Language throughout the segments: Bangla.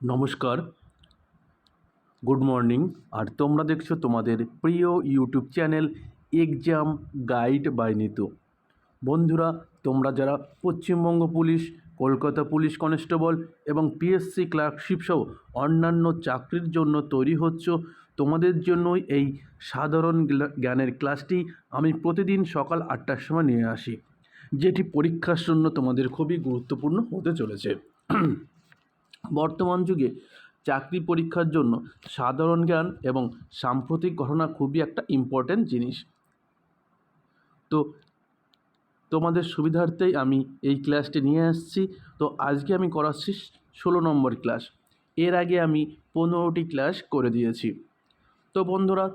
নমস্কার। Good morning. আর তোমরা দেখছ তোমাদের প্রিয় YouTube channel exam guide by Nitu. বন্ধুরা, তোমরা যারা Paschimbanga police, Kolkata police constable এবং পিএসসি ক্লার্কশিপ সহ অন্যান্য চাকরির জন্য তৈরি হচ্ছ, তোমাদের জন্যই এই সাধারণ জ্ঞানের ক্লাসটি আমি প্রতিদিন সকাল আটটার সময় নিয়ে আসি, যেটি পরীক্ষার জন্য তোমাদের খুবই গুরুত্বপূর্ণ হতে চলেছে। বর্তমান যুগে চাকরি পরীক্ষার জন্য সাধারণ জ্ঞান এবং সাম্প্রতিক ঘটনা খুবই একটা ইম্পর্ট্যান্ট জিনিস। তো তোমাদের সুবিধার্থেই আমি এই ক্লাসটি নিয়ে আসছি। তো আজকে আমি করাচ্ছি ষোলো নম্বর ক্লাস এর আগে আমি পনেরোটি ক্লাস করে দিয়েছি। তো বন্ধুরা,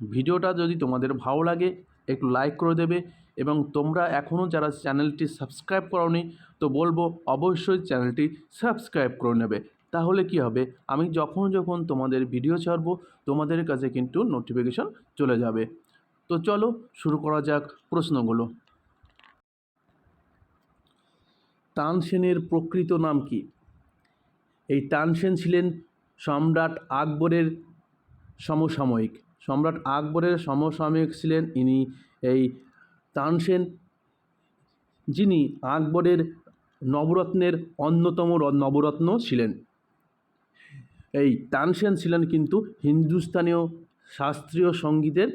ভিডিওটা যদি তোমাদের ভালো লাগে, একটু লাইক করে দেবে। এবং তোমরা এখনও যারা চ্যানেলটি সাবস্ক্রাইব করোনি, তো বলব অবশ্যই চ্যানেলটি সাবস্ক্রাইব করে নেবে। তাহলে কি হবে? আমি যখন যখন তোমাদের ভিডিও ছাড়বো, তোমাদের কাছে কিন্তু নোটিফিকেশন চলে যাবে। তো চলো শুরু করা যাক প্রশ্নগুলো। তানসেনের প্রকৃত নাম কি? এই তানসেন ছিলেন সম্রাট আকবরের সমসাময়িক। সম্রাট আকবরের সমসাময়িক ছিলেন ইনি এই তানসেন যিনি আকবরের নবরত্নের অন্যতম নবরত্ন ছিলেন। এই তানসেন ছিলেন কিন্তু হিন্দুস্তানীয় শাস্ত্রীয় সঙ্গীতের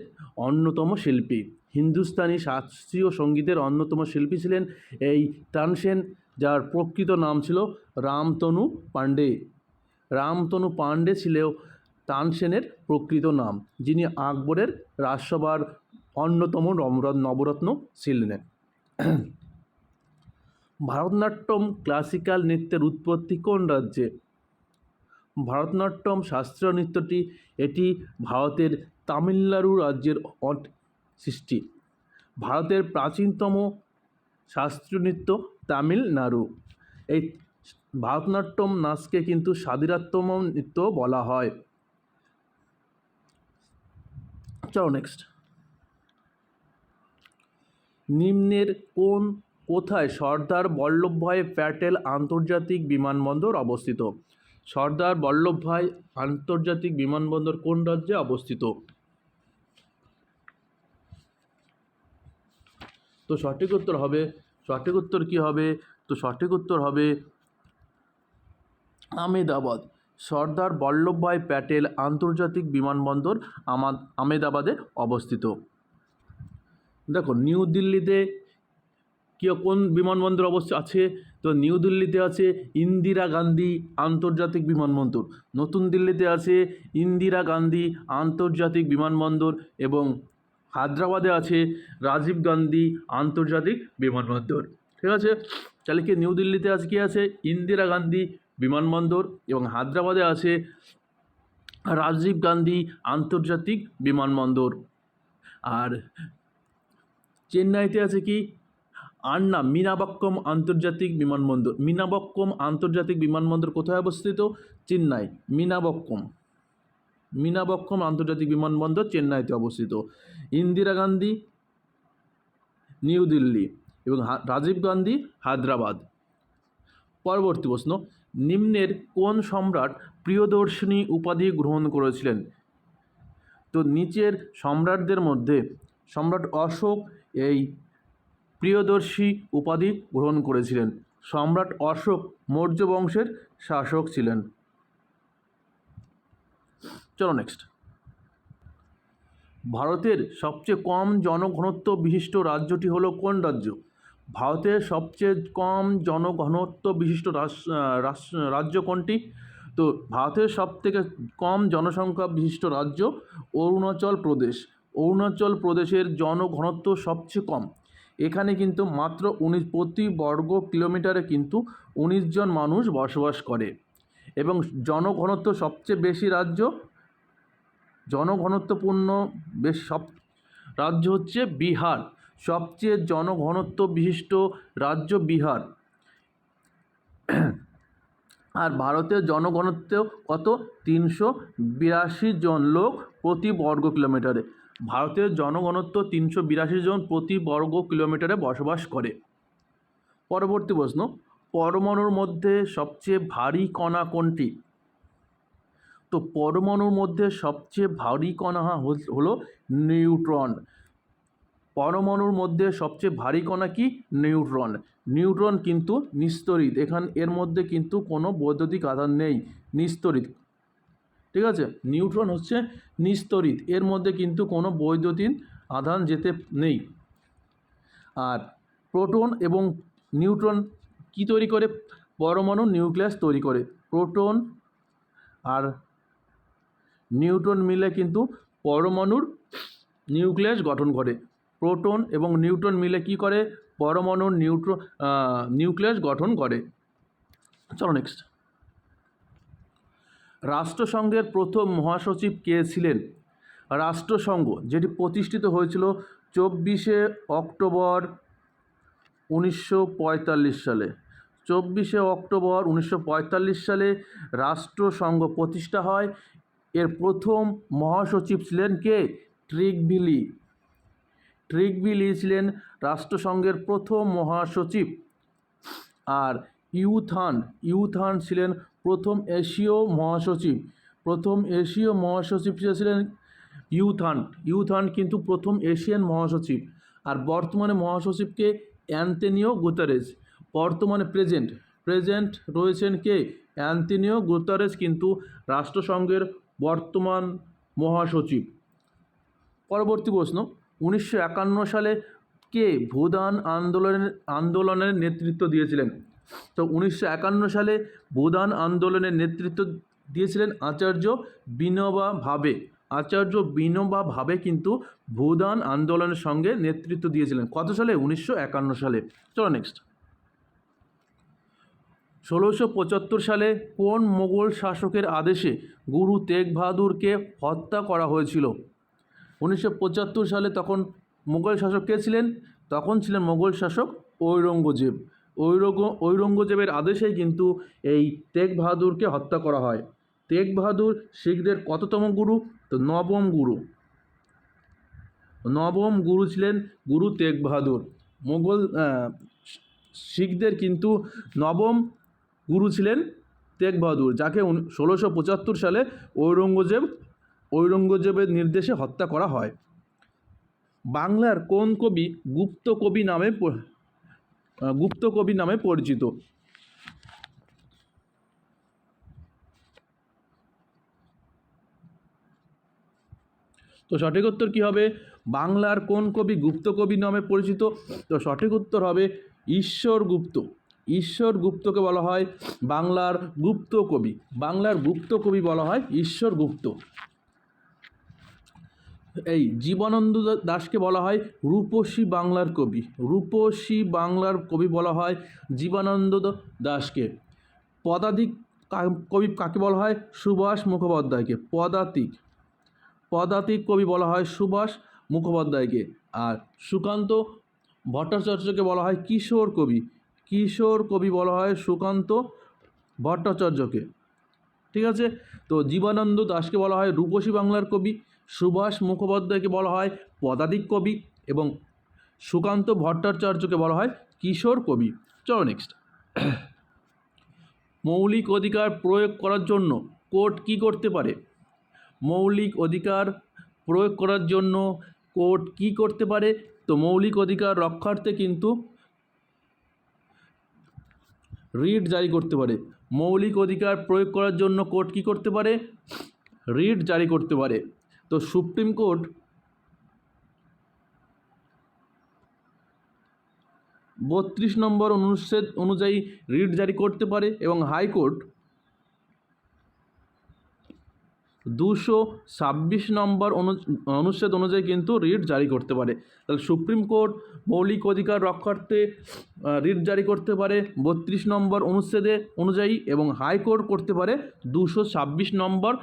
অন্যতম শিল্পী। হিন্দুস্তানি শাস্ত্রীয় সঙ্গীতের অন্যতম শিল্পী ছিলেন এই তানসেন যার প্রকৃত নাম ছিল রামতনু পাণ্ডে। রামতনু পাণ্ডে ছিল তানসেনের প্রকৃত নাম, যিনি আকবরের রাজসভার অন্যতম নবর- নবরত্ন ছিলেন ভারতনাট্যম ক্লাসিক্যাল নৃত্যের উৎপত্তি কোন রাজ্যে? ভারতনাট্যম শাস্ত্রীয় নৃত্যটি এটি ভারতের তামিলনাড়ু রাজ্যের অট- সৃষ্টি। ভারতের প্রাচীনতম শাস্ত্রীয় নৃত্য তামিলনাড়ু। এই ভারতনাট্যম নাচকে কিন্তু স্বাধীনতম নৃত্য বলা হয়। চলো নেক্সট নিম্নের কোন কোথায় সর্দার বল্লভভাই প্যাটেল আন্তর্জাতিক বিমানবন্দর অবস্থিত? সর্দার বল্লভভাই আন্তর্জাতিক বিমানবন্দর কোন রাজ্যে অবস্থিত? তো সঠিক উত্তর হবে, সঠিক উত্তর কী হবে? তো সঠিক উত্তর হবে আমেদাবাদ। সর্দার বল্লভভাই প্যাটেল আন্তর্জাতিক বিমানবন্দর আমা, আমেদাবাদে অবস্থিত। দেখো, নিউ দিল্লিতে কি কোন বিমানবন্দর অবস্থা আছে? তো নিউ দিল্লিতে আছে ইন্দিরা গান্ধী আন্তর্জাতিক বিমানবন্দর। নতুন দিল্লিতে আছে ইন্দিরা গান্ধী আন্তর্জাতিক বিমানবন্দর এবং হায়দ্রাবাদে আছে রাজীব গান্ধী আন্তর্জাতিক বিমানবন্দর। ঠিক আছে? তাহলে কি নিউ দিল্লিতে আছে, কি আছে? ইন্দিরা গান্ধী বিমানবন্দর এবং হায়দ্রাবাদে আছে রাজীব গান্ধী আন্তর্জাতিক বিমানবন্দর। আর চেন্নাইতে আছে কি? আন্না মিনাবাক্কম আন্তর্জাতিক বিমানবন্দর। মিনাবক্কম আন্তর্জাতিক বিমানবন্দর কোথায় অবস্থিত? চেন্নাই। মিনাবক্কম। মিনাবক্কম আন্তর্জাতিক বিমানবন্দর চেন্নাইতে অবস্থিত। ইন্দিরা গান্ধী, নিউ দিল্লি এবং রাজীব গান্ধী, হায়দ্রাবাদ। পরবর্তী প্রশ্ন, নিম্নের কোন সম্রাট প্রিয়দর্শিনী উপাধি গ্রহণ করেছিলেন? তো নিচের সম্রাটদের মধ্যে সম্রাট অশোক এই প্রিয়দর্শী উপাধি গ্রহণ করেছিলেন। সম্রাট অশোক মৌর্য বংশের শাসক ছিলেন। চলো নেক্সট ভারতের সবচেয়ে কম জনঘনত্ব বিশিষ্ট রাজ্যটি হলো কোন রাজ্য? ভারতের সবচেয়ে কম জনঘনত্ব বিশিষ্ট রাজ্য কোনটি? তো ভারতের সবথেকে কম জনসংখ্যা বিশিষ্ট রাজ্য অরুণাচল প্রদেশ। অরুণাচল প্রদেশের জনঘনত্ব সবচেয়ে কম। এখানে কিন্তু মাত্র উনিশ, প্রতি বর্গ কিলোমিটারে কিন্তু উনিশ জন মানুষ বসবাস করে। এবং জনঘনত্ব সবচেয়ে বেশি রাজ্য, জনঘনত্বপূর্ণ বেশ সব, রাজ্য হচ্ছে বিহার। সবচেয়ে জনঘনত্ব বিশিষ্ট রাজ্য বিহার। আর ভারতের জনঘনত্ব কত? তিনশো বিরাশি জন লোক প্রতি বর্গ কিলোমিটারে। ভারতের জনঘনত্ব তিনশো বিরাশি জন প্রতি বর্গ কিলোমিটারে বসবাস করে। পরবর্তী প্রশ্ন, পরমাণুর মধ্যে সবচেয়ে ভারী কণা কোনটি? তো পরমাণুর মধ্যে সবচেয়ে ভারী কণা হলো নিউট্রন। পরমাণুর মধ্যে সবচেয়ে ভারী কণা কি? নিউট্রন। নিউট্রন কিন্তু নিস্তরিত। এখান, এর মধ্যে কিন্তু কোনো বৈদ্যুতিক আধান নেই। নিস্তরিত। ঠিক আছে? নিউট্রন হচ্ছে নিস্তরিত। এর মধ্যে কিন্তু কোনো বৈদ্যুতিন আধান যেতে নেই। আর প্রোটন এবং নিউট্রন কি তৈরি করে? পরমাণু নিউক্লিয়াস তৈরি করে। প্রোটন আর নিউট্রন মিলে কিন্তু পরমাণুর নিউক্লিয়াস গঠন করে। প্রোটন এবং নিউট্রন মিলে কি করে? পরমাণুর নিউট্রো নিউক্লিয়াস গঠন করে। চলো নেক্সট রাষ্ট্রসংঘের প্রথম মহাসচিব কে ছিলেন? রাষ্ট্রসংঘ, যেটি প্রতিষ্ঠিত হয়েছিল চব্বিশে অক্টোবর উনিশশো পঁয়তাল্লিশ সালে। চব্বিশে অক্টোবর উনিশশো পঁয়তাল্লিশ সালে রাষ্ট্রসংঘ প্রতিষ্ঠা হয়। এর প্রথম মহাসচিব ছিলেন কে? ট্রিকভিলি ট্রিকভিলি ছিলেন রাষ্ট্রসংঘের প্রথম মহাসচিব। আর ইউথান ইউথান ছিলেন প্রথম এশীয় মহাসচিব, প্রথম এশীয় মহাসচিব ছিলেন ইউথান ইউথান কিন্তু প্রথম এশিয়ান মহাসচিব। আর বর্তমানে মহাসচিবকে অ্যান্তেনিও গুতারেস বর্তমানে প্রেজেন্ট। প্রেজেন্ট রয়েছেন কে? অ্যান্তেনিও গুতারেস কিন্তু রাষ্ট্রসংঘের বর্তমান মহাসচিব। পরবর্তী প্রশ্ন, উনিশশো একান্ন সালে কে ভুদান আন্দোলনের আন্দোলনের নেতৃত্ব দিয়েছিলেন? তো উনিশশো একান্ন সালে ভূদান আন্দোলনের নেতৃত্ব দিয়েছিলেন আচার্য বিনোবা ভাবে। আচার্য বিনোবা ভাবে কিন্তু ভূদান আন্দোলনের সঙ্গে নেতৃত্ব দিয়েছিলেন। কত সালে? উনিশশো একান্ন সালে। চলো নেক্সট ষোলোশো পঁচাত্তর সালে কোন মোগল শাসকের আদেশে গুরু তেগ বাহাদুরকে হত্যা করা হয়েছিল? উনিশশো পঁচাত্তর সালে তখন মোগল শাসক কে ছিলেন? তখন ছিলেন মোগল শাসক ঔরঙ্গজেব। ঔরঙ্গ, ঔরঙ্গজেবের আদেশেই কিন্তু এই তেগ বাহাদুরকে হত্যা করা হয়। তেগ বাহাদুর শিখদের কততম গুরু? তো নবম গুরু। নবম গুরু ছিলেন গুরু তেগ বাহাদুর মোগল শিখদের কিন্তু নবম গুরু ছিলেন তেগ বাহাদুর যাকে ষোলোশো পঁচাত্তর সালে ঔরঙ্গজেব, ঔরঙ্গজেবের নির্দেশে হত্যা করা হয়। বাংলার কোন কবি গুপ্ত কবি নামে গুপ্ত কবি নামে পরিচিত। তো সঠিক উত্তর কী হবে? বাংলার কোন কবি গুপ্ত কবি নামে পরিচিত? তো সঠিক উত্তর হবে ঈশ্বর গুপ্ত। ঈশ্বর গুপ্তকে বলা হয় বাংলার গুপ্ত কবি। বাংলার গুপ্ত কবি বলা হয় ঈশ্বর গুপ্ত। এই জীবনানন্দ দা- দাশকে বলা হয় রূপসী বাংলার কবি। রূপসী বাংলার কবি বলা হয় জীবনানন্দ দ- দাশকে। পদাতিক কবি কাকে বলা হয়? সুভাষ মুখোপাধ্যায়কে। পদাতিক। পদাতিক কবি বলা হয় সুভাষ মুখোপাধ্যায়কে। আর সুকান্ত ভট্টাচার্যকে বলা হয় কিশোর কবি। কিশোর কবি বলা হয় সুকান্ত ভট্টাচার্যকে। ঠিক আছে? তো জীবানন্দ দাসকে বলা হয় রূপসী বাংলার কবি। সুভাষ মুখোপাধ্যায়কে বলা হয় পদাতিক কবি এবং সুকান্ত ভট্টাচার্যকে বলা হয় কিশোর কবি। চলো নেক্সট মৌলিক অধিকার প্রয়োগ করার জন্য কোর্ট কী করতে পারে? মৌলিক অধিকার প্রয়োগ করার জন্য কোর্ট কী করতে পারে? তো মৌলিক অধিকার রক্ষার্থে কিন্তু রিট জারি করতে পারে। মৌলিক অধিকার প্রয়োগ করার জন্য কোর্ট কী করতে পারে? রিট জারি করতে পারে। তো সুপ্রিম কোর্ট বত্রিশ নম্বর অনুচ্ছেদ অনুযায়ী রিট জারি করতে পারে এবং হাইকোর্ট দুশো ছাব্বিশ নম্বর অনু, অনুচ্ছেদ অনুযায়ী কিন্তু রিট জারি করতে পারে। তাহলে সুপ্রিম কোর্ট মৌলিক অধিকার রক্ষার্থে রিট জারি করতে পারে বত্রিশ নম্বর অনুচ্ছেদে অনুযায়ী এবং হাইকোর্ট করতে পারে দুশো ছাব্বিশ নম্বর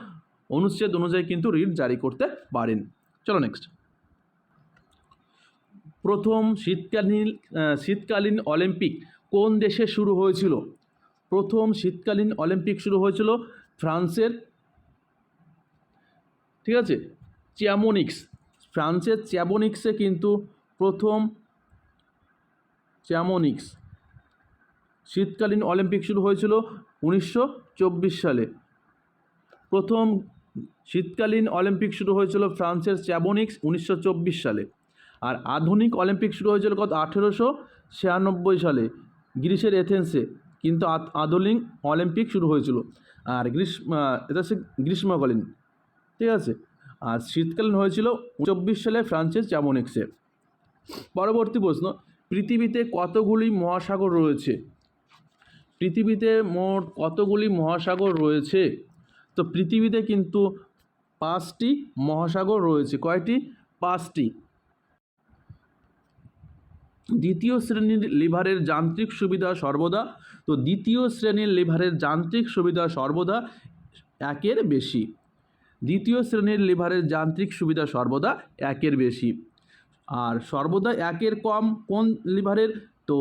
অনুচ্ছেদ অনুযায়ী কিন্তু রিট জারি করতে পারেন। চলো নেক্সট প্রথম শীতকালীন শীতকালীন অলিম্পিক কোন দেশে শুরু হয়েছিল? প্রথম শীতকালীন অলিম্পিক শুরু হয়েছিল ফ্রান্সের, ঠিক আছে? চ্যামোনিক্স। ফ্রান্সের চ্যামোনিক্সে কিন্তু প্রথম চ্যামোনিক্স শীতকালীন অলিম্পিক শুরু হয়েছিল উনিশশো চব্বিশ সালে। প্রথম শীতকালীন অলিম্পিক শুরু হয়েছিল ফ্রান্সের চ্যাবোনিক্স উনিশশো চব্বিশ সালে আর আধুনিক অলিম্পিক শুরু হয়েছিল কত? আঠেরোশো ছিয়ানব্বই সালে, গ্রিসের এথেন্সে। কিন্তু আধুনিক অলিম্পিক শুরু হয়েছিল। আর গ্রীষ্ম এটা হচ্ছে গ্রীষ্মকালীন, ঠিক আছে? আর শীতকালীন হয়েছিল চব্বিশ সালে ফ্রান্সের চ্যাবোনিক্সে। পরবর্তী প্রশ্ন, পৃথিবীতে কতগুলি মহাসাগর রয়েছে? পৃথিবীতে মোট কতগুলি মহাসাগর রয়েছে? তো পৃথিবীতে কিন্তু পাঁচটি মহাসাগর রয়েছে। কয়টি? পাঁচটি। দ্বিতীয় শ্রেণির লিভারের যান্ত্রিক সুবিধা সর্বদা। তো দ্বিতীয় শ্রেণির লিভারের যান্ত্রিক সুবিধা সর্বদা একের বেশি। দ্বিতীয় শ্রেণির লিভারের যান্ত্রিক সুবিধা সর্বদা একের বেশি। আর সর্বদা একের কম কোন লিভারের? তো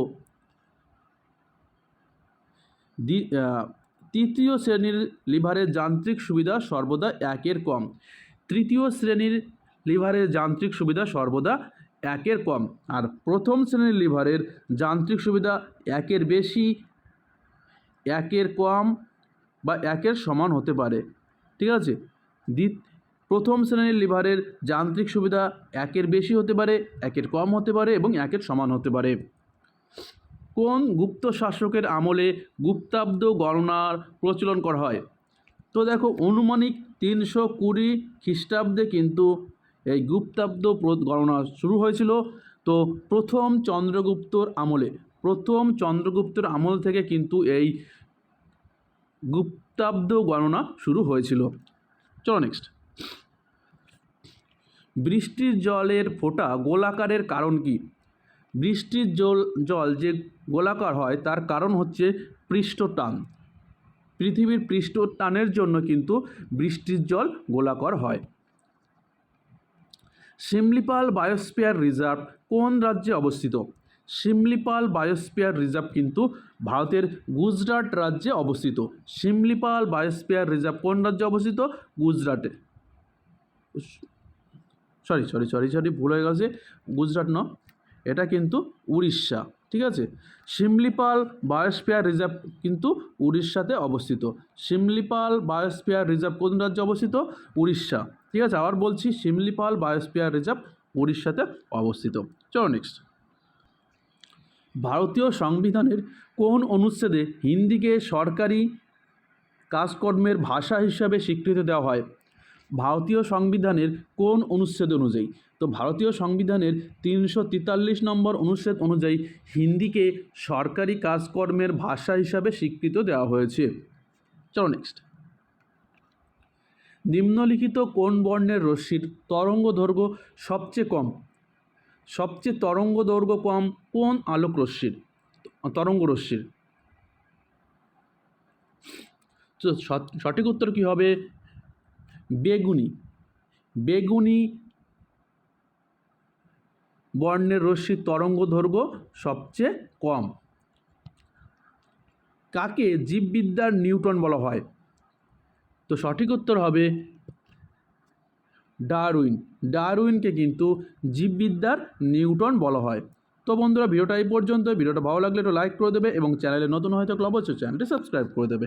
তৃতীয় শ্রেণির লিভারের যান্ত্রিক সুবিধা সর্বদা একের কম। তৃতীয় শ্রেণির লিভারের যান্ত্রিক সুবিধা সর্বদা একের কম। আর প্রথম শ্রেণির লিভারের যান্ত্রিক সুবিধা একের বেশি, একের কম বা একের সমান হতে পারে। ঠিক আছে? প্রথম শ্রেণির লিভারের যান্ত্রিক সুবিধা একের বেশি হতে পারে, একের কম হতে পারে এবং একের সমান হতে পারে। কোন গুপ্ত শাসকের আমলে গুপ্তাব্দ গণনার প্রচলন করা হয়? তো দেখো, অনুমানিক তিনশো কুড়ি খ্রিস্টাব্দে কিন্তু এই গুপ্তাব্দ গণনা শুরু হয়েছিল। তো প্রথম চন্দ্রগুপ্তর আমলে, প্রথম চন্দ্রগুপ্তর আমল থেকে কিন্তু এই গুপ্তাব্দ গণনা শুরু হয়েছিল। চলো নেক্সট বৃষ্টির জলের ফোঁটা গোলাকারের কারণ কি? বৃষ্টির জল জল যে গোলাকার হয়, তার কারণ হচ্ছে পৃষ্ঠটান পৃথিবীর পৃষ্ঠ টানের জন্য কিন্তু বৃষ্টির জল গোলাকার হয়। শিমলিপাল বায়োস্ফিয়ার রিজার্ভ কোন রাজ্যে অবস্থিত? শিমলিপাল বায়োস্ফিয়ার রিজার্ভ কিন্তু ভারতের গুজরাট রাজ্যে অবস্থিত। শিমলিপাল বায়োস্ফিয়ার রিজার্ভ কোন রাজ্যে অবস্থিত? গুজরাটে। সরি সরি সরি সরি ভুল হয়ে গেছে। গুজরাট ন এটা কিন্তু উড়িষ্যা, ঠিক আছে? শিমলিপাল বায়োস্ফিয়ার রিজার্ভ কিন্তু উড়িষ্যাতে অবস্থিত। শিমলিপাল বায়োস্ফিয়ার রিজার্ভ কোন রাজ্যে অবস্থিত? উড়িষ্যা, ঠিক আছে? আবার বলছি, শিমলিপাল বায়োস্ফিয়ার রিজার্ভ উড়িষ্যাতে অবস্থিত। চলো নেক্সট ভারতীয় সংবিধানের কোন অনুচ্ছেদে হিন্দিকে সরকারি কাজকর্মের ভাষা হিসাবে স্বীকৃতি দেওয়া হয়? ভারতীয় সংবিধানের কোন অনুচ্ছেদ অনুযায়ী? তো ভারতীয় সংবিধানের তিনশো তেতাল্লিশ নম্বর অনুচ্ছেদ অনুযায়ী হিন্দিকে সরকারি কাজকর্মের ভাষা হিসাবে স্বীকৃত দেওয়া হয়েছে। চলো নেক্সট নিম্নলিখিত কোন বর্ণের রশ্মির তরঙ্গ দৈর্ঘ্য সবচেয়ে কম? সবচেয়ে তরঙ্গ দৈর্ঘ্য কম কোন আলোক রশ্মির? তরঙ্গ রশ্মির। সঠিক উত্তর কী হবে? বেগুনি। বেগুনি বর্ণের রশ্মির তরঙ্গ দৈর্ঘ্য সবচেয়ে কম। কাকে জীববিদ্যার নিউটন বলা হয়? তো সঠিক উত্তর হবে ডারউইন। ডারউইনকে কিন্তু জীববিদ্যার নিউটন বলা হয়। তো বন্ধুরা, ভিডিওটা এই পর্যন্ত ভিডিওটা ভালো লাগলে একটু লাইক করে দেবে এবং চ্যানেলে নতুন হয়তো অবশ্যই চ্যানেলটি সাবস্ক্রাইব করে দেবে।